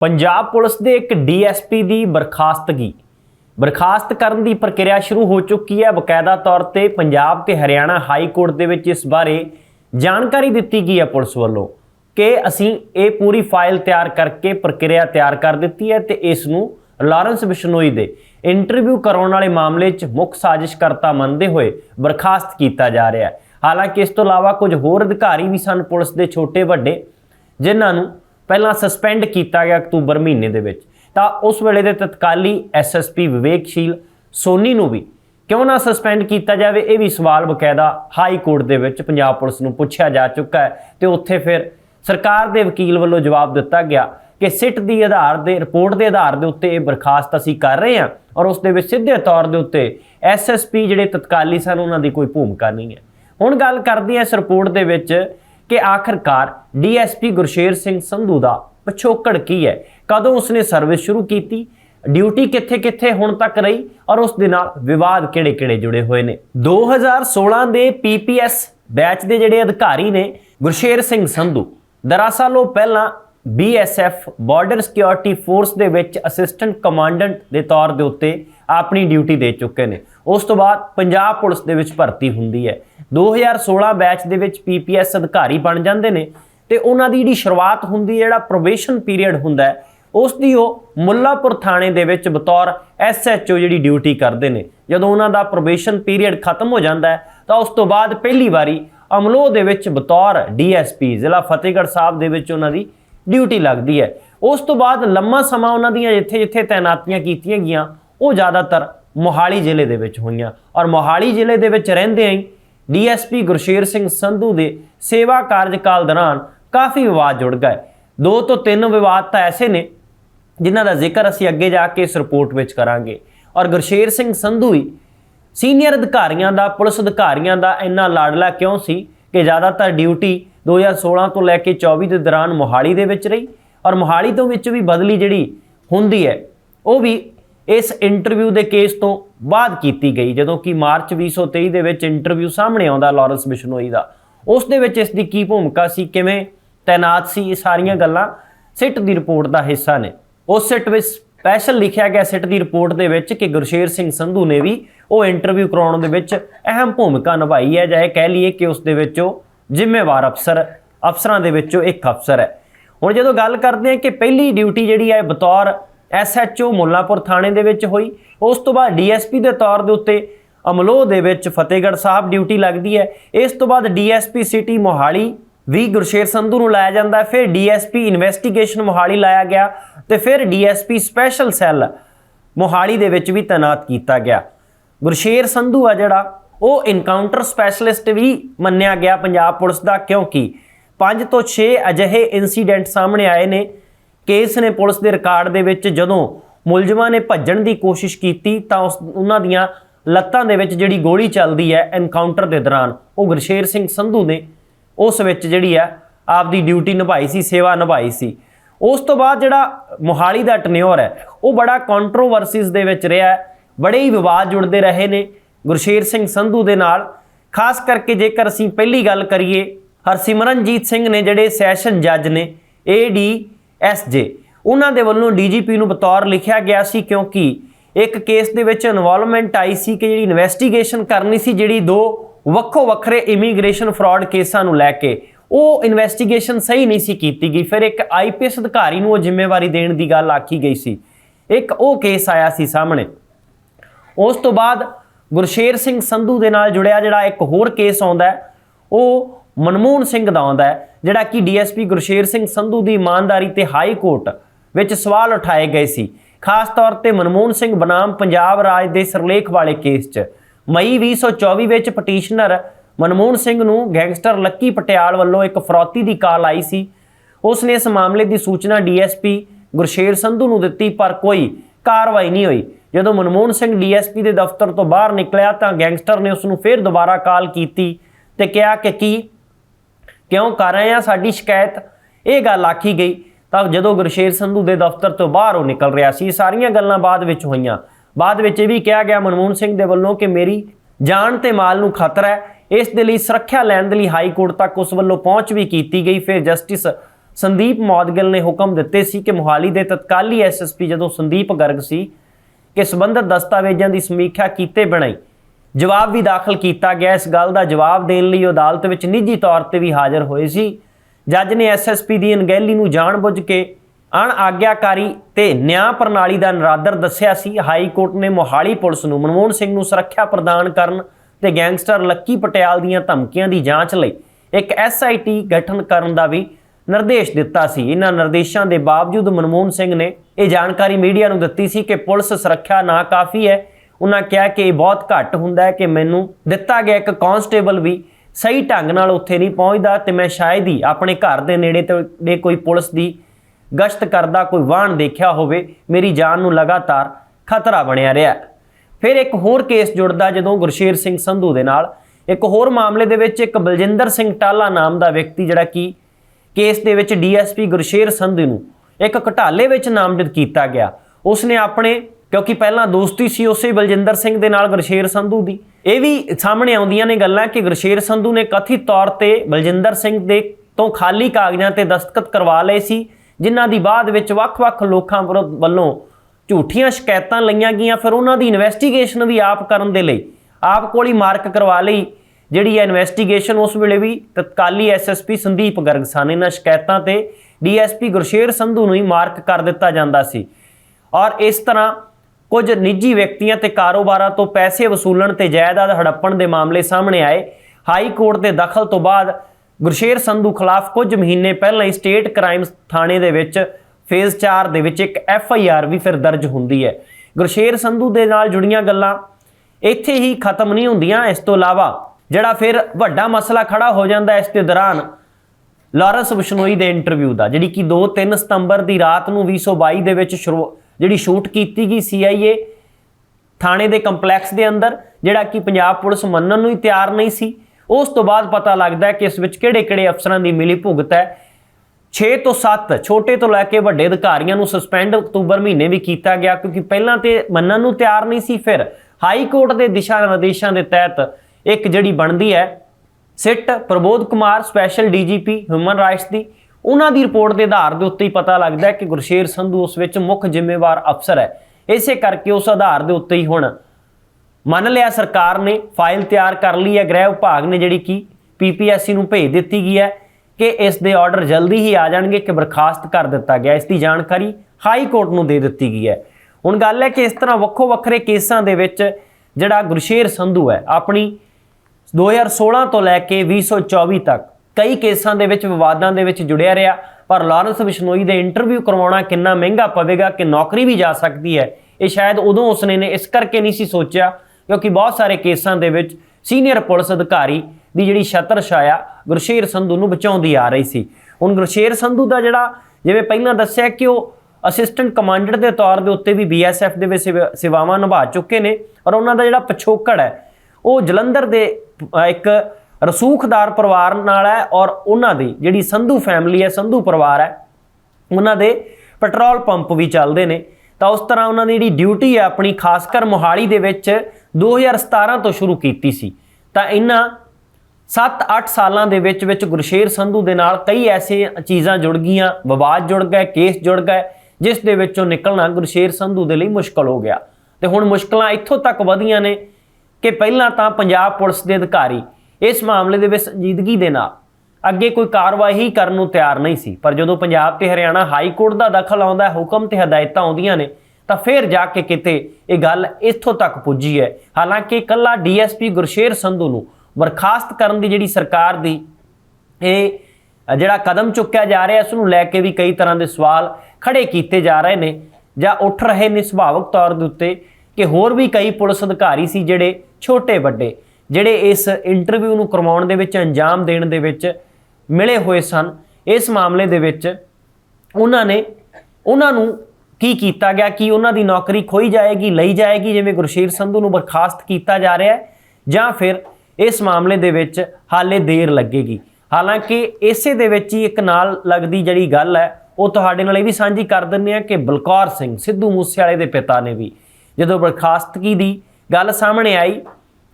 Punjab police ਦੇ ਇੱਕ DSP ਦੀ ਬਰਖਾਸਤਗੀ। ਬਰਖਾਸਤ ਕਰਨ ਦੀ ਪ੍ਰਕਿਰਿਆ ਸ਼ੁਰੂ ਹੋ ਚੁੱਕੀ ਹੈ। ਬਕਾਇਦਾ ਤੌਰ ਤੇ ਪੰਜਾਬ ਤੇ ਹਰਿਆਣਾ ਹਾਈ ਕੋਰਟ ਦੇ ਵਿੱਚ ਇਸ ਬਾਰੇ ਜਾਣਕਾਰੀ ਦਿੱਤੀ ਗਈ ਹੈ ਪੁਲਿਸ ਵੱਲੋਂ ਕਿ ਅਸੀਂ ਇਹ ਪੂਰੀ ਫਾਈਲ ਤਿਆਰ ਕਰਕੇ ਪ੍ਰਕਿਰਿਆ ਤਿਆਰ ਕਰ ਦਿੱਤੀ ਹੈ ਤੇ ਇਸ ਨੂੰ ਲਾਰੈਂਸ ਬਿਸ਼ਨੋਈ ਦੇ ਇੰਟਰਵਿਊ ਕਰਾਉਣ ਵਾਲੇ ਮਾਮਲੇ 'ਚ ਮੁੱਖ ਸਾਜ਼ਿਸ਼ਕਰਤਾ ਮੰਨਦੇ ਹੋਏ ਬਰਖਾਸਤ ਕੀਤਾ ਜਾ ਰਿਹਾ ਹੈ। ਹਾਲਾਂਕਿ ਇਸ ਤੋਂ ਇਲਾਵਾ ਕੁਝ ਹੋਰ ਅਧਿਕਾਰੀ ਵੀ ਸਨ ਪੁਲਿਸ ਦੇ ਛੋਟੇ ਵੱਡੇ, ਜਿਨ੍ਹਾਂ ਨੂੰ ਪਹਿਲਾਂ ਸਸਪੈਂਡ ਕੀਤਾ ਗਿਆ ਅਕਤੂਬਰ ਮਹੀਨੇ ਦੇ ਵਿੱਚ। ਤਾਂ ਉਸ ਵੇਲੇ ਦੇ ਤਤਕਾਲੀ ਐਸਐਸਪੀ ਵਿਵੇਕਸ਼ੀਲ ਸੋਨੀ ਨੂੰ ਵੀ ਕਿਉਂ ਨਾ ਸਸਪੈਂਡ ਕੀਤਾ ਜਾਵੇ, ਇਹ ਵੀ ਸਵਾਲ ਬਕਾਇਦਾ ਹਾਈ ਕੋਰਟ ਦੇ ਵਿੱਚ ਪੰਜਾਬ ਪੁਲਿਸ ਨੂੰ ਪੁੱਛਿਆ ਜਾ ਚੁੱਕਾ ਹੈ ਤੇ ਉੱਥੇ ਫਿਰ ਸਰਕਾਰ ਦੇ ਵਕੀਲ ਵੱਲੋਂ ਜਵਾਬ ਦਿੱਤਾ ਗਿਆ ਕਿ ਸਿੱਟ ਦੀ ਆਧਾਰ ਦੇ, ਰਿਪੋਰਟ ਦੇ ਆਧਾਰ ਦੇ ਉੱਤੇ ਇਹ ਬਰਖਾਸਤ ਅਸੀਂ ਕਰ ਰਹੇ ਹਾਂ ਔਰ ਉਸ ਦੇ ਵਿੱਚ ਸਿੱਧੇ ਤੌਰ ਦੇ ਉੱਤੇ ਐਸਐਸਪੀ ਜਿਹੜੇ ਤਤਕਾਲੀ ਸਨ, ਉਹਨਾਂ ਦੀ ਕੋਈ ਭੂਮਿਕਾ ਨਹੀਂ ਹੈ। ਹੁਣ ਗੱਲ ਕਰਦੀ ਹਾਂ ਇਸ ਰਿਪੋਰਟ ਦੇ ਵਿੱਚ ਕਿ ਆਖਰਕਾਰ ਡੀਐਸਪੀ ਗੁਰਸ਼ੇਰ ਸਿੰਘ ਸੰਧੂ ਦਾ ਪਿਛੋਕੜ ਕੀ ਹੈ? ਕਦੋਂ ਉਸਨੇ ਸਰਵਿਸ ਸ਼ੁਰੂ ਕੀਤੀ? ਡਿਊਟੀ ਕਿੱਥੇ-ਕਿੱਥੇ ਹੁਣ ਤੱਕ ਰਹੀ? ਔਰ ਉਸ ਦੇ ਨਾਲ ਵਿਵਾਦ ਕਿਹੜੇ-ਕਿਹੜੇ ਜੁੜੇ ਹੋਏ ਨੇ? 2016 ਦੇ ਪੀਪੀਐਸ ਬੈਚ ਦੇ ਜਿਹੜੇ ਅਧਿਕਾਰੀ ਨੇ ਗੁਰਸ਼ੇਰ ਸਿੰਘ ਸੰਧੂ, ਦਰਅਸਲ ਉਹ ਪਹਿਲਾਂ ਬੀਐਸਐਫ ਬਾਰਡਰ ਸਿਕਿਉਰਿਟੀ ਫੋਰਸ ਦੇ ਵਿੱਚ ਅਸਿਸਟੈਂਟ ਕਮਾਂਡੈਂਟ ਦੇ ਤੌਰ ਦੇ ਉੱਤੇ ਆਪਣੀ ਡਿਊਟੀ ਦੇ ਚੁੱਕੇ ਨੇ। ਉਸ ਤੋਂ ਬਾਅਦ ਪੰਜਾਬ ਪੁਲਿਸ ਦੇ ਵਿੱਚ ਭਰਤੀ ਹੁੰਦੀ ਹੈ। 2016 ਬੈਚ ਦੇ ਵਿੱਚ ਪੀਪੀਐਸ ਅਧਿਕਾਰੀ ਬਣ ਜਾਂਦੇ ਨੇ ਤੇ ਉਹਨਾਂ ਦੀ ਜਿਹੜੀ ਸ਼ੁਰੂਆਤ ਹੁੰਦੀ ਹੈ, ਜਿਹੜਾ ਪ੍ਰੋਬੇਸ਼ਨ ਪੀਰੀਅਡ ਹੁੰਦਾ ਹੈ, ਉਸ ਦੀ ਉਹ ਮੁੱਲਾਪੁਰ ਥਾਣੇ ਦੇ ਵਿੱਚ ਬਤੌਰ ਐਸਐਚਓ ਜਿਹੜੀ ਡਿਊਟੀ ਕਰਦੇ ਨੇ। ਜਦੋਂ ਉਹਨਾਂ ਦਾ ਪ੍ਰੋਬੇਸ਼ਨ ਪੀਰੀਅਡ ਖਤਮ ਹੋ ਜਾਂਦਾ ਹੈ, ਤਾਂ ਉਸ ਤੋਂ ਬਾਅਦ ਪਹਿਲੀ ਵਾਰੀ ਅਮਲੋ ਦੇ ਵਿੱਚ ਬਤੌਰ ਡੀਐਸਪੀ ਜ਼ਿਲ੍ਹਾ ਫਤਿਹਗੜ੍ਹ ਸਾਹਿਬ ਦੇ ਵਿੱਚ ਉਹਨਾਂ ਦੀ ਡਿਊਟੀ ਲੱਗਦੀ ਹੈ। ਉਸ ਤੋਂ ਬਾਅਦ ਲੰਮਾ ਸਮਾਂ ਉਹਨਾਂ ਦੀਆਂ ਜਿੱਥੇ-ਜਿੱਥੇ ਤਾਇਨਾਤੀਆਂ ਕੀਤੀਆਂ ਗਈਆਂ, ਉਹ ਜ਼ਿਆਦਾਤਰ ਮੋਹਾਲੀ ਜ਼ਿਲ੍ਹੇ ਦੇ ਵਿੱਚ ਹੋਈਆਂ। ਔਰ ਮੋਹਾਲੀ ਜ਼ਿਲ੍ਹੇ ਦੇ ਵਿੱਚ ਰਹਿੰਦੇ ਹੀ ਡੀਐਸਪੀ ਗੁਰਸ਼ੇਰ ਸਿੰਘ ਸੰਧੂ ਦੇ ਸੇਵਾ ਕਾਰਜਕਾਲ ਦੌਰਾਨ ਕਾਫੀ ਵਿਵਾਦ ਜੁੜ ਗਏ। ਦੋ ਤੋਂ ਤਿੰਨ ਵਿਵਾਦ ਤਾਂ ਐਸੇ ਨੇ, ਜਿਨ੍ਹਾਂ ਦਾ ਜ਼ਿਕਰ ਅਸੀਂ ਅੱਗੇ ਜਾ ਕੇ ਇਸ ਰਿਪੋਰਟ ਵਿੱਚ ਕਰਾਂਗੇ। ਔਰ ਗੁਰਸ਼ੇਰ ਸਿੰਘ ਸੰਧੂ ਹੀ ਸੀਨੀਅਰ ਅਧਿਕਾਰੀਆਂ ਦਾ, ਪੁਲਿਸ ਅਧਿਕਾਰੀਆਂ ਦਾ ਇੰਨਾ ਲਾਡਲਾ ਕਿਉਂ ਸੀ ਕਿ ਜ਼ਿਆਦਾਤਰ ਡਿਊਟੀ 2016 ਤੋਂ ਲੈ ਕੇ 24 ਦੇ ਦੌਰਾਨ ਮੋਹਾਲੀ ਦੇ ਵਿੱਚ ਰਹੀ ਔਰ ਮੋਹਾਲੀ ਤੋਂ ਵਿੱਚ ਵੀ ਬਦਲੀ ਜਿਹੜੀ ਹੁੰਦੀ ਹੈ, ਉਹ ਵੀ ਇਸ ਇੰਟਰਵਿਊ ਦੇ ਕੇਸ ਤੋਂ ਬਾਅਦ ਕੀਤੀ ਗਈ, ਜਦੋਂ ਕਿ ਮਾਰਚ 2023 ਦੇ ਵਿੱਚ ਇੰਟਰਵਿਊ ਸਾਹਮਣੇ ਆਉਂਦਾ ਲਾਰੈਂਸ ਬਿਸ਼ਨੋਈ ਦਾ। ਉਸ ਦੇ ਵਿੱਚ ਇਸ ਦੀ ਕੀ ਭੂਮਿਕਾ ਸੀ, ਕਿਵੇਂ ਤਾਇਨਾਤ ਸੀ, ਇਹ ਸਾਰੀਆਂ ਗੱਲਾਂ ਸਿੱਟ ਦੀ ਰਿਪੋਰਟ ਦਾ ਹਿੱਸਾ ਨੇ। ਉਸ ਸਿੱਟ ਵਿੱਚ ਸਪੈਸ਼ਲ ਲਿਖਿਆ ਗਿਆ ਸਿੱਟ ਦੀ ਰਿਪੋਰਟ ਦੇ ਵਿੱਚ ਕਿ ਗੁਰਸ਼ੇਰ ਸਿੰਘ ਸੰਧੂ ਨੇ ਵੀ ਉਹ ਇੰਟਰਵਿਊ ਕਰਾਉਣ ਦੇ ਵਿੱਚ ਅਹਿਮ ਭੂਮਿਕਾ ਨਿਭਾਈ ਹੈ, ਜਾਂ ਇਹ ਕਹਿ ਲਈਏ ਕਿ ਉਸ ਦੇ ਵਿੱਚ ਉਹ ਜ਼ਿੰਮੇਵਾਰ ਅਫਸਰ, ਅਫਸਰਾਂ ਦੇ ਵਿੱਚੋਂ ਇੱਕ ਅਫਸਰ ਹੈ। ਹੁਣ ਜਦੋਂ ਗੱਲ ਕਰਦੇ ਹਾਂ ਕਿ ਪਹਿਲੀ ਡਿਊਟੀ ਜਿਹੜੀ ਹੈ ਬਤੌਰ ਐਸਐਚਓ ਮੁੱਲਾਪੁਰ ਥਾਣੇ ਦੇ ਵਿੱਚ ਹੋਈ। ਉਸ ਤੋਂ ਬਾਅਦ ਡੀਐਸਪੀ ਦੇ ਤੌਰ ਦੇ ਉੱਤੇ ਅਮਲੋਹ ਦੇ ਵਿੱਚ ਫਤਿਹਗੜ੍ਹ ਸਾਹਿਬ ਡਿਊਟੀ ਲੱਗਦੀ ਹੈ। ਇਸ ਤੋਂ ਬਾਅਦ ਡੀਐਸਪੀ ਸਿਟੀ ਮੋਹਾਲੀ ਵੀ ਗੁਰਸ਼ੇਰ ਸੰਧੂ ਨੂੰ ਲਾਇਆ ਜਾਂਦਾ ਹੈ। ਫਿਰ ਡੀਐਸਪੀ ਇਨਵੈਸਟੀਗੇਸ਼ਨ ਮੋਹਾਲੀ ਲਾਇਆ ਗਿਆ ਤੇ ਫਿਰ ਡੀਐਸਪੀ ਸਪੈਸ਼ਲ ਸੈੱਲ ਮੋਹਾਲੀ ਦੇ ਵਿੱਚ ਵੀ ਤਾਇਨਾਤ ਕੀਤਾ ਗਿਆ। ਗੁਰਸ਼ੇਰ ਸੰਧੂ ਆ ਜਿਹੜਾ ਉਹ ਇਨਕਾਊਂਟਰ ਸਪੈਸ਼ਲਿਸਟ ਵੀ ਮੰਨਿਆ ਗਿਆ ਪੰਜਾਬ ਪੁਲਿਸ ਦਾ, ਕਿਉਂਕਿ 5 ਤੋਂ 6 ਅਜਿਹੇ ਇਨਸੀਡੈਂਟ ਸਾਹਮਣੇ ਆਏ ਨੇ। ਕੇਸ ਨੇ ਪੁਲਿਸ ਦੇ ਰਿਕਾਰਡ ਦੇ ਵਿੱਚ ਜਦੋਂ ਮੁਲਜ਼ਮਾਂ ਨੇ ਭੱਜਣ ਦੀ ਕੋਸ਼ਿਸ਼ ਕੀਤੀ ਤਾਂ ਉਸ, ਉਹਨਾਂ ਦੀਆਂ ਲੱਤਾਂ ਦੇ ਵਿੱਚ ਜਿਹੜੀ ਗੋਲੀ ਚੱਲਦੀ ਹੈ ਐਨਕਾਊਂਟਰ ਦੇ ਦੌਰਾਨ, ਉਹ ਗੁਰਸ਼ੇਰ ਸਿੰਘ ਸੰਧੂ ਨੇ ਉਸ ਵਿੱਚ ਜਿਹੜੀ ਹੈ ਆਪਦੀ ਡਿਊਟੀ ਨਿਭਾਈ ਸੀ, ਸੇਵਾ ਨਿਭਾਈ ਸੀ। ਉਸ ਤੋਂ ਬਾਅਦ ਜਿਹੜਾ ਮੋਹਾਲੀ ਦਾ ਟਨਿਓਰ ਹੈ, ਉਹ ਬੜਾ ਕੰਟਰੋਵਰਸੀਜ਼ ਦੇ ਵਿੱਚ ਰਿਹਾ ਬੜੇ ਹੀ ਵਿਵਾਦ ਜੁੜਦੇ ਰਹੇ ਨੇ। ਗੁਰਸ਼ੇਰ ਸਿੰਘ ਸੰਧੂ ਦੇ ਨਾਲ। ਖਾਸ ਕਰਕੇ ਜੇਕਰ ਅਸੀਂ ਪਹਿਲੀ ਗੱਲ ਕਰੀਏ, ਹਰਸਿਮਰਨਜੀਤ ਸਿੰਘ ਨੇ ਜਿਹੜੇ ਸੈਸ਼ਨ ਜੱਜ ਨੇ ਏਡੀਐਸਜੇ ਉਹਨਾਂ ਦੇ ਵੱਲੋਂ ਡੀਜੀਪੀ ਨੂੰ ਬਤੌਰ ਲਿਖਿਆ ਗਿਆ ਸੀ ਕਿਉਂਕਿ ਇੱਕ ਕੇਸ ਦੇ ਵਿੱਚ ਇਨਵੋਲਵਮੈਂਟ ਆਈ ਸੀ ਕਿ ਜਿਹੜੀ ਇਨਵੈਸਟੀਗੇਸ਼ਨ ਕਰਨੀ ਸੀ, ਜਿਹੜੀ ਦੋ ਵੱਖੋ ਵੱਖਰੇ ਇਮੀਗ੍ਰੇਸ਼ਨ ਫਰਾਡ ਕੇਸਾਂ ਨੂੰ ਲੈ ਕੇ, ਉਹ ਇਨਵੈਸਟੀਗੇਸ਼ਨ ਸਹੀ ਨਹੀਂ ਸੀ ਕੀਤੀ ਗਈ। ਫਿਰ ਇੱਕ ਆਈਪੀਐਸ ਅਧਿਕਾਰੀ ਨੂੰ ਉਹ ਜ਼ਿੰਮੇਵਾਰੀ ਦੇਣ ਦੀ ਗੱਲ ਆਖੀ ਗਈ ਸੀ। ਇੱਕ ਉਹ ਕੇਸ ਆਇਆ ਸੀ ਸਾਹਮਣੇ। ਉਸ ਤੋਂ ਬਾਅਦ ਗੁਰਸ਼ੇਰ ਸਿੰਘ ਸੰਧੂ ਦੇ ਨਾਲ ਜੁੜਿਆ ਜਿਹੜਾ ਇੱਕ ਹੋਰ ਕੇਸ ਆਉਂਦਾ ਉਹ ਮਨਮੋਹਨ ਸਿੰਘ ਦਾ ਆਉਂਦਾ ਜਿਹੜਾ ਕਿ ਡੀਐਸਪੀ ਗੁਰਸ਼ੇਰ ਸਿੰਘ ਸੰਧੂ ਦੀ ਇਮਾਨਦਾਰੀ ਤੇ ਹਾਈ ਕੋਰਟ ਵਿੱਚ ਸਵਾਲ ਉਠਾਏ ਗਏ ਸੀ। ਖਾਸ ਤੌਰ ਤੇ ਮਨਮੋਹਨ ਸਿੰਘ ਬਨਾਮ ਪੰਜਾਬ ਰਾਜ ਦੇ ਸਰਲੇਖ ਵਾਲੇ ਕੇਸ 'ਚ। ਮਈ 2024 ਵਿੱਚ ਪਟੀਸ਼ਨਰ ਮਨਮੋਹਨ ਸਿੰਘ ਨੂੰ ਗੈਂਗਸਟਰ ਲੱਕੀ ਪਟਿਆਲ ਵੱਲੋਂ ਇੱਕ ਫਰੌਤੀ ਦੀ ਕਾਲ ਆਈ ਸੀ। ਉਸ ਨੇ ਇਸ ਮਾਮਲੇ ਦੀ ਸੂਚਨਾ ਡੀਐਸਪੀ ਗੁਰਸ਼ੇਰ ਸੰਧੂ ਨੂੰ ਦਿੱਤੀ, ਪਰ ਕੋਈ ਕਾਰਵਾਈ ਨਹੀਂ ਹੋਈ। ਜਦੋਂ ਮਨਮੋਹਨ ਸਿੰਘ ਡੀਐਸਪੀ ਦੇ ਦਫ਼ਤਰ ਤੋਂ ਬਾਹਰ ਨਿਕਲਿਆ ਤਾਂ ਗੈਂਗਸਟਰ ਨੇ ਉਸ ਨੂੰ ਫਿਰ ਦੁਬਾਰਾ ਕਾਲ ਕੀਤੀ ਤੇ ਕਿਹਾ ਕਿ ਕੀ? ਕਿਉਂ ਕਰ ਰਹੇ ਆ? ਸਾਡੀ ਸ਼ਿਕਾਇਤ। ਇਹ ਗੱਲ ਆਖੀ ਗਈ। ਤਾਂ ਜਦੋਂ ਗੁਰਸ਼ੇਰ ਸੰਧੂ ਦੇ ਦਫ਼ਤਰ ਤੋਂ ਬਾਹਰ ਉਹ ਨਿਕਲ ਰਿਹਾ ਸੀ, ਸਾਰੀਆਂ ਗੱਲਾਂ ਬਾਅਦ ਵਿੱਚ ਹੋਈਆਂ। ਬਾਅਦ ਵਿੱਚ ਇਹ ਵੀ ਕਿਹਾ ਗਿਆ ਮਨਮੋਹਨ ਸਿੰਘ ਦੇ ਵੱਲੋਂ ਕਿ ਮੇਰੀ ਜਾਨ ਤੇ ਮਾਲ ਨੂੰ ਖਤਰਾ ਹੈ। ਇਸ ਦੇ ਲਈ ਸੁਰੱਖਿਆ ਲੈਣ ਦੇ ਲਈ ਹਾਈ ਕੋਰਟ ਤੱਕ ਉਸ ਵੱਲੋਂ ਪਹੁੰਚ ਵੀ ਕੀਤੀ ਗਈ। ਫਿਰ ਜਸਟਿਸ ਸੰਦੀਪ ਮੌਦਗਿਲ ਨੇ ਹੁਕਮ ਦਿੱਤੇ ਸੀ ਕਿ ਮੋਹਾਲੀ ਦੇ ਤਤਕਾਲੀ ਐਸਐਸਪੀ ਜਦੋਂ ਸੰਦੀਪ ਗਰਗ ਸੀ ਕਿ ਸਬੰਧਤ ਦਸਤਾਵੇਜ਼ਾਂ ਦੀ ਸਮੀਖਿਆ ਕੀਤੇ ਬਿਨਾਂ ਜਵਾਬ ਵੀ ਦਾਖਲ ਕੀਤਾ ਗਿਆ। ਇਸ ਗੱਲ ਦਾ ਜਵਾਬ ਦੇਣ ਲਈ ਉਹ ਅਦਾਲਤ ਵਿੱਚ ਨਿੱਜੀ ਤੌਰ ਤੇ ਵੀ ਹਾਜ਼ਰ ਹੋਏ ਸੀ। ਜੱਜ ਨੇ ਐਸਐਸਪੀ ਦੀ ਅਣਗਹਿਲੀ ਨੂੰ ਜਾਣਬੁੱਝ ਕੇ ਅਣ ਆਗਿਆਕਾਰੀ ਤੇ ਨਿਆਂ ਪ੍ਰਣਾਲੀ ਦਾ ਨਰਾਦਰ ਦੱਸਿਆ ਸੀ। ਹਾਈ ਕੋਰਟ ਨੇ ਮੋਹਾਲੀ ਪੁਲਿਸ ਨੂੰ ਮਨਮੋਹਨ ਸਿੰਘ ਨੂੰ ਸੁਰੱਖਿਆ ਪ੍ਰਦਾਨ ਕਰਨ ਤੇ ਗੈਂਗਸਟਰ ਲੱਕੀ ਪਟਿਆਲ ਦੀਆਂ ਧਮਕੀਆਂ ਦੀ ਜਾਂਚ ਲਈ ਇੱਕ ਐਸਆਈਟੀ ਗਠਨ ਕਰਨ ਦਾ ਵੀ ਨਿਰਦੇਸ਼ ਦਿੱਤਾ ਸੀ। ਇਹਨਾਂ ਨਿਰਦੇਸ਼ਾਂ ਦੇ ਬਾਵਜੂਦ ਮਨਮੋਹਨ ਸਿੰਘ ਨੇ ਇਹ ਜਾਣਕਾਰੀ ਮੀਡੀਆ ਨੂੰ ਦਿੱਤੀ ਸੀ ਕਿ ਪੁਲਿਸ ਸੁਰੱਖਿਆ ਨਾ ਕਾਫੀ ਹੈ। ਉਹਨਾਂ ਕਿਹਾ ਕਿ ਇਹ ਬਹੁਤ ਘੱਟ ਹੁੰਦਾ ਹੈ ਕਿ ਮੈਨੂੰ ਦਿੱਤਾ ਗਿਆ ਇੱਕ ਕਾਂਸਟੇਬਲ ਵੀ ਸਹੀ ਢੰਗ ਨਾਲ ਉੱਥੇ ਨਹੀਂ ਪਹੁੰਚਦਾ ਤੇ ਮੈਂ ਸ਼ਾਇਦ ਹੀ ਆਪਣੇ ਘਰ ਦੇ ਨੇੜੇ ਤੇ ਕੋਈ ਪੁਲਿਸ ਦੀ ਗਸ਼ਤ ਕਰਦਾ ਕੋਈ ਵਾਹਨ ਦੇਖਿਆ ਹੋਵੇ। ਮੇਰੀ ਜਾਨ ਨੂੰ ਲਗਾਤਾਰ ਖਤਰਾ ਬਣਿਆ ਰਿਹਾ ਫਿਰ ਇੱਕ ਹੋਰ ਕੇਸ ਜੁੜਦਾ ਜਦੋਂ ਗੁਰਸ਼ੇਰ ਸਿੰਘ ਸੰਧੂ ਦੇ ਨਾਲ। ਇੱਕ ਹੋਰ ਮਾਮਲੇ ਦੇ ਵਿੱਚ ਇੱਕ ਬਲਜਿੰਦਰ ਸਿੰਘ ਟਾਲਾ ਨਾਮ ਦਾ ਵਿਅਕਤੀ ਜਿਹੜਾ ਕਿ ਕੇਸ ਦੇ ਵਿੱਚ ਡੀਐਸਪੀ ਗੁਰਸ਼ੇਰ ਸੰਧੂ ਨੂੰ ਇੱਕ ਘਟਾਲੇ ਵਿੱਚ ਨਾਮਜ਼ਦ ਕੀਤਾ ਗਿਆ। ਉਸ ਨੇ ਆਪਣੇ, ਕਿਉਂਕਿ ਪਹਿਲਾਂ ਦੋਸਤੀ ਸੀ, ਉਸੇ ਬਲਜਿੰਦਰ ਸਿੰਘ ਦੇ ਨਾਲ ਗੁਰਸ਼ੇਰ ਸੰਧੂ ਦੀ। ਇਹ ਵੀ ਸਾਹਮਣੇ ਆਉਂਦੀਆਂ ਨੇ ਗੱਲਾਂ ਕਿ ਗੁਰਸ਼ੇਰ ਸੰਧੂ ਨੇ ਕਥਿਤ ਤੌਰ ਤੇ ਬਲਜਿੰਦਰ ਸਿੰਘ ਦੇ ਤੋਂ ਖਾਲੀ ਕਾਗਜ਼ਾਂ ਤੇ ਦਸਤਖਤ ਕਰਵਾ ਲਏ ਸੀ, ਜਿਨ੍ਹਾਂ ਦੀ ਬਾਅਦ ਵਿੱਚ ਵੱਖ-ਵੱਖ ਲੋਕਾਂ ਵਿਰੁੱਧ ਵੱਲੋਂ ਝੂਠੀਆਂ ਸ਼ਿਕਾਇਤਾਂ ਲਈਆਂ ਗਈਆਂ। ਫਿਰ ਉਹਨਾਂ ਦੀ ਇਨਵੈਸਟੀਗੇਸ਼ਨ ਵੀ ਆਪ ਕਰਨ ਦੇ ਲਈ, ਆਪ ਕੋਲ ਹੀ ਮਾਰਕ ਕਰਵਾ ਲਈ। ਜਿਹੜੀ ਹੈ ਇਨਵੈਸਟੀਗੇਸ਼ਨ ਉਸ ਵੇਲੇ ਵੀ ਤਤਕਾਲੀ ਐਸਐਸਪੀ ਸੰਦੀਪ ਗਰਗ ਸਨ ਇਹਨਾਂ ਸ਼ਿਕਾਇਤਾਂ ਤੇ ਡੀਐਸਪੀ ਗੁਰਸ਼ੇਰ ਸੰਧੂ ਨੂੰ ਹੀ ਮਾਰਕ ਕਰ ਦਿੱਤਾ ਜਾਂਦਾ ਸੀ। ਔਰ ਇਸ ਤਰ੍ਹਾਂ ਕੁਝ ਨਿੱਜੀ ਵਿਅਕਤੀਆਂ ਤੇ ਕਾਰੋਬਾਰਾਂ ਤੋਂ ਪੈਸੇ ਵਸੂਲਣ ਤੇ ਜਾਇਦਾਦ ਹੜੱਪਣ ਦੇ ਮਾਮਲੇ ਸਾਹਮਣੇ ਆਏ। ਹਾਈ ਕੋਰਟ ਦੇ ਦਖਲ ਤੋਂ ਬਾਅਦ ਗੁਰਸ਼ੇਰ ਸੰਧੂ ਖਿਲਾਫ ਕੁਝ ਮਹੀਨੇ ਪਹਿਲਾਂ ਹੀ ਸਟੇਟ ਕ੍ਰਾਈਮ ਥਾਣੇ ਦੇ ਵਿੱਚ ਫੇਜ਼ 4 ਦੇ ਵਿੱਚ ਇੱਕ ਐਫ ਆਈ ਆਰ ਵੀ ਫਿਰ ਦਰਜ ਹੁੰਦੀ ਹੈ। ਗੁਰਸ਼ੇਰ ਸੰਧੂ ਦੇ ਨਾਲ ਜੁੜੀਆਂ ਗੱਲਾਂ ਇੱਥੇ ਹੀ ਖਤਮ ਨਹੀਂ ਹੁੰਦੀਆਂ। ਇਸ ਤੋਂ ਇਲਾਵਾ ਜਿਹੜਾ ਫਿਰ ਵੱਡਾ ਮਸਲਾ ਖੜਾ ਹੋ ਜਾਂਦਾ ਇਸ ਦੇ ਦੌਰਾਨ, ਲਾਰੈਂਸ ਬਿਸ਼ਨੋਈ ਦੇ ਇੰਟਰਵਿਊ ਦਾ, ਜਿਹੜੀ ਕਿ 2-3 ਸਤੰਬਰ ਦੀ ਰਾਤ ਨੂੰ 2022 ਦੇ ਵਿੱਚ ਸ਼ੁਰੂ, ਜਿਹੜੀ ਸ਼ੂਟ ਕੀਤੀ ਗਈ CIA ਥਾਣੇ ਦੇ ਕੰਪਲੈਕਸ ਦੇ ਅੰਦਰ, ਜਿਹੜਾ ਕਿ ਪੰਜਾਬ ਪੁਲਿਸ ਮੰਨਣ ਨੂੰ ਹੀ ਤਿਆਰ ਨਹੀਂ ਸੀ। ਉਸ ਤੋਂ ਬਾਅਦ ਪਤਾ ਲੱਗਦਾ ਕਿ ਇਸ ਵਿੱਚ ਕਿਹੜੇ-ਕਿਹੜੇ ਅਫਸਰਾਂ ਦੀ ਮਿਲੀ ਭੁਗਤ ਹੈ। 6 ਤੋਂ 7 ਛੋਟੇ ਤੋਂ ਲੈ ਕੇ ਵੱਡੇ ਅਧਿਕਾਰੀਆਂ ਨੂੰ ਸਸਪੈਂਡ ਅਕਤੂਬਰ ਮਹੀਨੇ ਵੀ ਕੀਤਾ ਗਿਆ, ਕਿਉਂਕਿ ਪਹਿਲਾਂ ਤੇ ਮੰਨਣ ਨੂੰ ਤਿਆਰ ਨਹੀਂ ਸੀ ਫਿਰ। ਹਾਈ ਕੋਰਟ ਦੇ ਦਿਸ਼ਾ ਨਿਰਦੇਸ਼ਾਂ ਦੇ ਤਹਿਤ ਇੱਕ ਜਿਹੜੀ ਬਣਦੀ ਹੈ, SIT Prabodh Kumar special DGP human rights ਦੀ। ਉਹਨਾਂ ਦੀ ਰਿਪੋਰਟ ਦੇ ਆਧਾਰ ਦੇ ਉੱਤੇ ਹੀ ਪਤਾ ਲੱਗਦਾ ਹੈ ਕਿ ਗੁਰਸ਼ੇਰ ਸੰਧੂ ਉਸ ਵਿੱਚ ਮੁੱਖ ਜ਼ਿੰਮੇਵਾਰ ਅਫਸਰ ਹੈ। ਇਸੇ ਕਰਕੇ ਉਸ ਆਧਾਰ ਦੇ ਉੱਤੇ ਹੀ ਹੁਣ ਮੰਨ ਲਿਆ ਸਰਕਾਰ ਨੇ ਫਾਈਲ ਤਿਆਰ ਕਰ ਲਈ ਹੈ। ਗ੍ਰਹਿ ਵਿਭਾਗ ਨੇ ਜਿਹੜੀ ਕਿ ਪੀਪੀਐਸਸੀ ਨੂੰ ਭੇਜ ਦਿੱਤੀ ਗਈ ਹੈ ਕਿ ਇਸ ਦੇ ਆਰਡਰ ਜਲਦੀ ਹੀ ਆ ਜਾਣਗੇ ਕਿ ਬਰਖਾਸਤ ਕਰ ਦਿੱਤਾ ਗਿਆ। ਇਸ ਦੀ ਜਾਣਕਾਰੀ ਹਾਈ ਕੋਰਟ ਨੂੰ ਦੇ ਦਿੱਤੀ ਗਈ ਹੈ। ਹੁਣ ਗੱਲ ਹੈ ਕਿ ਇਸ ਤਰ੍ਹਾਂ ਵੱਖੋ ਵੱਖਰੇ ਕੇਸਾਂ ਦੇ ਵਿੱਚ ਜਿਹੜਾ ਗੁਰਸ਼ੇਰ ਸੰਧੂ ਹੈ, ਆਪਣੀ 2016 ਤੋਂ ਲੈ ਕੇ 2024 ਤੱਕ ਕਈ ਕੇਸਾਂ ਦੇ ਵਿੱਚ, ਵਿਵਾਦਾਂ ਦੇ ਵਿੱਚ ਜੁੜਿਆ ਰਿਹਾ। ਪਰ ਲਾਰੈਂਸ ਬਿਸ਼ਨੋਈ ਦੇ ਇੰਟਰਵਿਊ ਕਰਵਾਉਣਾ ਕਿੰਨਾ ਮਹਿੰਗਾ ਪਵੇਗਾ ਕਿ ਨੌਕਰੀ ਵੀ ਜਾ ਸਕਦੀ ਹੈ, ਇਹ ਸ਼ਾਇਦ ਉਦੋਂ ਉਸਨੇ ਨੇ ਇਸ ਕਰਕੇ ਨਹੀਂ ਸੀ ਸੋਚਿਆ, ਕਿਉਂਕਿ ਬਹੁਤ ਸਾਰੇ ਕੇਸਾਂ ਦੇ ਵਿੱਚ ਸੀਨੀਅਰ ਪੁਲਿਸ ਅਧਿਕਾਰੀ ਦੀ ਜਿਹੜੀ ਛਤਰ ਛਾਇਆ ਗੁਰਸ਼ੇਰ ਸੰਧੂ ਨੂੰ ਬਚਾਉਂਦੀ ਆ ਰਹੀ ਸੀ। ਹੁਣ ਗੁਰਸ਼ੇਰ ਸੰਧੂ ਦਾ ਜਿਹੜਾ, ਜਿਵੇਂ ਪਹਿਲਾਂ ਦੱਸਿਆ ਕਿ ਉਹ ਅਸਿਸਟੈਂਟ ਕਮਾਂਡਰ ਦੇ ਤੌਰ ਦੇ ਉੱਤੇ ਵੀ ਬੀਐਸਐਫ ਦੇ ਵਿੱਚ ਸੇਵਾ- ਸੇਵਾਵਾਂ ਨਿਭਾ ਚੁੱਕੇ ਨੇ, ਔਰ ਉਹਨਾਂ ਦਾ ਜਿਹੜਾ ਪਿਛੋਕੜ ਹੈ, ਉਹ ਜਲੰਧਰ ਦੇ ਇੱਕ ਰਸੂਖਦਾਰ ਪਰਿਵਾਰ ਨਾਲ ਹੈ ਔਰ ਉਹਨਾਂ ਦੀ ਜਿਹੜੀ ਸੰਧੂ ਫੈਮਿਲੀ ਹੈ, ਸੰਧੂ ਪਰਿਵਾਰ ਹੈ, ਉਹਨਾਂ ਦੇ ਪੈਟਰੋਲ ਪੰਪ ਵੀ ਚੱਲਦੇ ਨੇ। ਤਾਂ ਉਸ ਤਰ੍ਹਾਂ ਉਹਨਾਂ ਦੀ ਜਿਹੜੀ ਡਿਊਟੀ ਹੈ, ਆਪਣੀ ਖਾਸ ਕਰ ਮੋਹਾਲੀ ਦੇ ਵਿੱਚ 2017 ਤੋਂ ਸ਼ੁਰੂ ਕੀਤੀ ਸੀ। ਤਾਂ ਇਹਨਾਂ 7-8 ਸਾਲਾਂ ਦੇ ਵਿੱਚ ਵਿੱਚ ਗੁਰਸ਼ੇਰ ਸੰਧੂ ਦੇ ਨਾਲ ਕਈ ਐਸੇ ਚੀਜ਼ਾਂ ਜੁੜ ਗਈਆਂ, ਵਿਵਾਦ ਜੁੜ ਗਏ, ਕੇਸ ਜੁੜ ਗਏ, ਜਿਸ ਦੇ ਵਿੱਚੋਂ ਨਿਕਲਣਾ ਗੁਰਸ਼ੇਰ ਸੰਧੂ ਦੇ ਲਈ ਮੁਸ਼ਕਲ ਹੋ ਗਿਆ। ਤੇ ਹੁਣ ਮੁਸ਼ਕਲਾਂ ਇੱਥੋਂ ਤੱਕ ਵਧੀਆਂ ਨੇ ਕਿ ਪਹਿਲਾਂ ਤਾਂ ਪੰਜਾਬ ਪੁਲਿਸ ਦੇ ਅਧਿਕਾਰੀ ਇਸ ਮਾਮਲੇ ਦੇ ਵਿੱਚ ਸੰਜੀਦਗੀ ਦੇ ਨਾਲ ਅੱਗੇ ਕੋਈ ਕਾਰਵਾਈ ਹੀ ਕਰਨ ਨੂੰ ਤਿਆਰ ਨਹੀਂ ਸੀ। ਪਰ ਜਦੋਂ ਪੰਜਾਬ ਤੇ ਹਰਿਆਣਾ ਹਾਈ ਕੋਰਟ ਦਾ ਦਖਲ ਆਉਂਦਾ ਹੈ, ਹੁਕਮ ਤੇ ਹਦਾਇਤਾਂ ਆਉਂਦੀਆਂ ਨੇ, ਤਾਂ ਫਿਰ ਜਾ ਕੇ ਕਿਤੇ ਇਹ ਗੱਲ ਇੱਥੋਂ ਤੱਕ ਪੁੱਜੀ ਹੈ। ਹਾਲਾਂਕਿ ਇਕੱਲਾ ਡੀਐਸਪੀ ਗੁਰਸ਼ੇਰ ਸੰਧੂ ਨੂੰ ਬਰਖਾਸਤ ਕਰਨ ਦੀ ਜਿਹੜੀ ਸਰਕਾਰ ਦੀ ਇਹ ਜਿਹੜਾ ਕਦਮ ਚੁੱਕਿਆ ਜਾ ਰਿਹਾ, ਇਸ ਨੂੰ ਲੈ ਕੇ ਵੀ ਕਈ ਤਰ੍ਹਾਂ ਦੇ ਸਵਾਲ ਖੜੇ ਕੀਤੇ ਜਾ ਰਹੇ ਨੇ ਜਾਂ ਉੱਠ ਰਹੇ ਨੇ ਸੁਭਾਵਕ ਤੌਰ ਦੇ ਉੱਤੇ ਕਿ ਹੋਰ ਵੀ ਕਈ ਪੁਲਿਸ ਅਧਿਕਾਰੀ ਸੀ ਜਿਹੜੇ ਛੋਟੇ ਵੱਡੇ, ਜਿਹੜੇ ਇਸ ਇੰਟਰਵਿਊ ਨੂੰ ਕਰਵਾਉਣ ਦੇ ਵਿੱਚ, ਅੰਜਾਮ ਦੇਣ ਦੇ ਵਿੱਚ ਮਿਲੇ ਹੋਏ ਸਨ, ਇਸ ਮਾਮਲੇ ਦੇ ਵਿੱਚ ਉਹਨਾਂ ਨੇ, ਉਹਨਾਂ ਨੂੰ ਕੀ ਕੀਤਾ ਗਿਆ, ਕਿ ਉਹਨਾਂ ਦੀ ਨੌਕਰੀ ਖੋਈ ਜਾਏਗੀ, ਲਈ ਜਾਏਗੀ, ਜਿਵੇਂ ਗੁਰਸ਼ੀਰ ਸੰਧੂ ਨੂੰ ਬਰਖਾਸਤ ਕੀਤਾ ਜਾ ਰਿਹਾ ਹੈ, ਜਾਂ ਫਿਰ ਇਸ ਮਾਮਲੇ ਦੇ ਵਿੱਚ ਹਾਲੇ ਦੇਰ ਲੱਗੇਗੀ। ਹਾਲਾਂਕਿ ਇਸੇ ਦੇ ਵਿੱਚ ਹੀ ਇੱਕ ਨਾਲ ਲੱਗਦੀ ਜਿਹੜੀ ਗੱਲ ਹੈ, ਉਹ ਤੁਹਾਡੇ ਨਾਲ ਇਹ ਵੀ ਸਾਂਝੀ ਕਰ ਦਿੰਦੇ ਆ ਕਿ ਬਲਕੌਰ ਸਿੰਘ, ਸਿੱਧੂ ਮੂਸੇਵਾਲੇ ਦੇ ਪਿਤਾ ਨੇ ਵੀ ਜਦੋਂ ਬਰਖਾਸਤਗੀ ਦੀ ਗੱਲ ਸਾਹਮਣੇ ਆਈ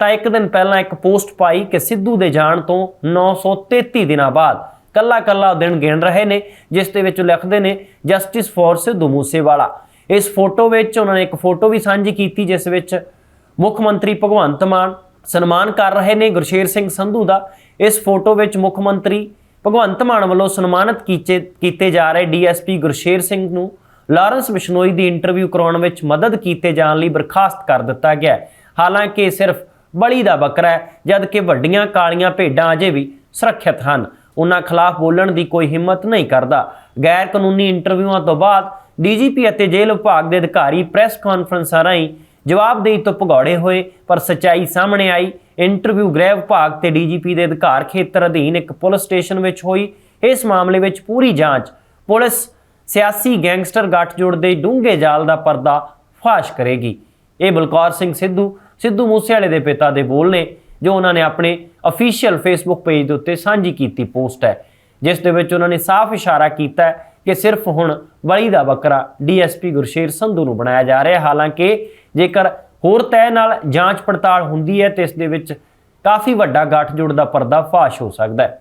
ਤਾਂ ਇੱਕ ਦਿਨ ਪਹਿਲਾਂ ਇੱਕ ਪੋਸਟ ਪਾਈ ਕਿ ਸਿੱਧੂ ਦੇ ਜਾਣ ਤੋਂ 933 ਦਿਨਾਂ ਬਾਅਦ ਕੱਲਾ ਕੱਲਾ ਦਿਨ ਗਿਣ ਰਹੇ ਨੇ, ਜਿਸ ਦੇ ਵਿੱਚ ਉਹ ਲਿਖਦੇ ਨੇ ਜਸਟਿਸ ਫॉर ਸਿੱਧੂ ਮੂਸੇਵਾਲਾ। ਇਸ ਫੋਟੋ ਵਿੱਚ ਉਹਨਾਂ ਨੇ ਇੱਕ ਫੋਟੋ ਵੀ ਸਾਂਝੀ ਕੀਤੀ, ਜਿਸ ਵਿੱਚ ਮੁੱਖ ਮੰਤਰੀ ਭਗਵੰਤ ਮਾਨ ਸਨਮਾਨ ਕਰ ਰਹੇ ਨੇ ਗੁਰਸ਼ੇਰ ਸਿੰਘ ਸੰਧੂ ਦਾ। ਇਸ ਫੋਟੋ ਵਿੱਚ ਮੁੱਖ ਮੰਤਰੀ ਭਗਵੰਤ ਮਾਨ ਵੱਲੋਂ ਸਨਮਾਨਿਤ ਕੀਤੇ ਕੀਤੇ ਜਾ ਰਹੇ ਡੀਐਸਪੀ ਗੁਰਸ਼ੇਰ ਸਿੰਘ ਨੂੰ ਲਾਰੈਂਸ ਬਿਸ਼ਨੋਈ ਦੀ ਇੰਟਰਵਿਊ ਕਰਾਉਣ ਵਿੱਚ ਮਦਦ ਕੀਤੇ ਜਾਣ ਲਈ ਬਰਖਾਸਤ ਕਰ ਦਿੱਤਾ ਗਿਆ ਹਾਲਾਂਕਿ ਇਹ ਸਿਰਫ ਬਲੀ ਦਾ ਬੱਕਰਾ ਹੈ, ਜਦਕਿ ਵੱਡੀਆਂ ਕਾਲੀਆਂ ਭੇਡਾਂ ਅਜੇ ਵੀ ਸੁਰੱਖਿਅਤ ਹਨ। ਉਹਨਾਂ ਖਿਲਾਫ ਬੋਲਣ ਦੀ ਕੋਈ ਹਿੰਮਤ ਨਹੀਂ ਕਰਦਾ। ਗੈਰ ਕਾਨੂੰਨੀ ਇੰਟਰਵਿਊਆਂ ਤੋਂ ਬਾਅਦ ਡੀਜੀਪੀ ਅਤੇ ਜੇਲ੍ਹ ਵਿਭਾਗ ਦੇ ਅਧਿਕਾਰੀ ਪ੍ਰੈਸ ਕਾਨਫਰੰਸਾਂ ਰਾਹੀਂ ਜਵਾਬਦੇਹੀ ਤੋਂ ਭਗੌੜੇ ਹੋਏ, ਪਰ ਸੱਚਾਈ ਸਾਹਮਣੇ ਆਈ। ਇੰਟਰਵਿਊ ਗ੍ਰਹਿ ਵਿਭਾਗ ਤੇ ਡੀਜੀਪੀ ਦੇ ਅਧਿਕਾਰ ਖੇਤਰ ਅਧੀਨ ਇੱਕ ਪੁਲਿਸ ਸਟੇਸ਼ਨ ਵਿੱਚ ਹੋਈ। ਇਸ ਮਾਮਲੇ ਵਿੱਚ ਪੂਰੀ ਜਾਂਚ ਪੁਲਿਸ ਸਿਆਸੀ ਗੈਂਗਸਟਰ ਗੱਠਜੋੜ ਦੇ ਡੂੰਘੇ ਜਾਲ ਦਾ ਪਰਦਾ ਫਾਸ਼ ਕਰੇਗੀ। ਇਹ ਬਲਕੌਰ ਸਿੰਘ ਸਿੱਧੂ ਸਿੱਧੂ ਮੂਸੇਵਾਲੇ ਦੇ ਪਿਤਾ ਦੇ ਬੋਲ ਨੇ, ਜੋ ਉਹਨਾਂ ਨੇ ਆਪਣੇ ਅਫੀਸ਼ੀਅਲ ਫੇਸਬੁੱਕ ਪੇਜ ਦੇ ਉੱਤੇ ਸਾਂਝੀ ਕੀਤੀ ਪੋਸਟ ਹੈ, ਜਿਸ ਦੇ ਵਿੱਚ ਉਹਨਾਂ ਨੇ ਸਾਫ਼ ਇਸ਼ਾਰਾ ਕੀਤਾ ਕਿ ਸਿਰਫ ਹੁਣ ਬਲੀ ਦਾ ਬੱਕਰਾ ਡੀਐਸਪੀ ਗੁਰਸ਼ੇਰ ਸੰਧੂ ਨੂੰ ਬਣਾਇਆ ਜਾ ਰਿਹਾ ਹਾਲਾਂਕਿ ਜੇਕਰ ਹੋਰ ਤੈਅ ਨਾਲ ਜਾਂਚ ਪੜਤਾਲ ਹੁੰਦੀ ਹੈ, ਤੇ ਇਸ ਦੇ ਵਿੱਚ ਕਾਫੀ ਵੱਡਾ ਗੱਠਜੋੜ ਦਾ ਪਰਦਾ ਫਾਸ਼ ਹੋ ਸਕਦਾ ਹੈ।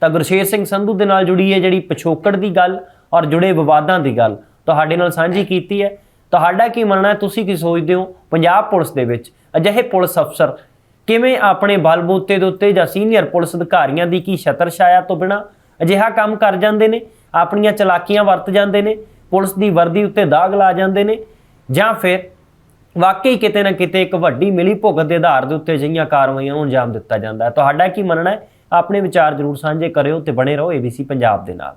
ਤਾਂ ਗੁਰਸ਼ੇਰ ਸਿੰਘ ਸੰਧੂ ਦੇ ਨਾਲ ਜੁੜੀ ਹੈ ਜਿਹੜੀ ਪਿਛੋਕੜ ਦੀ ਗੱਲ ਔਰ ਜੁੜੇ ਵਿਵਾਦਾਂ ਦੀ ਗੱਲ ਤੁਹਾਡੇ ਨਾਲ ਸਾਂਝੀ ਕੀਤੀ ਹੈ। ਤੁਹਾਡਾ ਕੀ ਮੰਨਣਾ ਹੈ? ਤੁਸੀਂ ਕੀ ਸੋਚਦੇ ਹੋ? ਪੰਜਾਬ ਪੁਲਿਸ ਦੇ ਵਿੱਚ ਅਜਿਹੇ ਪੁਲਿਸ ਅਫਸਰ ਕਿਵੇਂ ਆਪਣੇ ਬਲਬੂਤੇ ਦੇ ਉੱਤੇ ਜਾਂ ਸੀਨੀਅਰ ਪੁਲਿਸ ਅਧਿਕਾਰੀਆਂ ਦੀ ਕੀ ਛਤਰ ਛਾਇਆ ਤੋਂ ਬਿਨਾ ਅਜਿਹਾ ਕੰਮ ਕਰ ਜਾਂਦੇ ਨੇ? ਆਪਣੀਆਂ ਚਲਾਕੀਆਂ ਵਰਤ ਜਾਂਦੇ ਨੇ, ਪੁਲਿਸ ਦੀ ਵਰਦੀ ਉੱਤੇ ਦਾਗ ਲਾ ਜਾਂਦੇ ਨੇ ਜਾਂ ਫਿਰ ਵਾਕਈ ਕਿਤੇ ਨਾ ਕਿਤੇ ਇੱਕ ਵੱਡੀ ਮਿਲੀ ਭੁਗਤ ਦੇ ਆਧਾਰ ਦੇ ਉੱਤੇ ਅਜਿਹੀਆਂ ਕਾਰਵਾਈਆਂ ਨੂੰ ਅੰਜਾਮ ਦਿੱਤਾ ਜਾਂਦਾ ਹੈ। ਤੁਹਾਡਾ ਕੀ ਮੰਨਣਾ ਹੈ? ਆਪਣੇ ਵਿਚਾਰ ਜ਼ਰੂਰ ਸਾਂਝੇ ਕਰਿਓ ਤੇ ਬਣੇ ਰਹੋ ABC ਪੰਜਾਬ ਦੇ ਨਾਲ।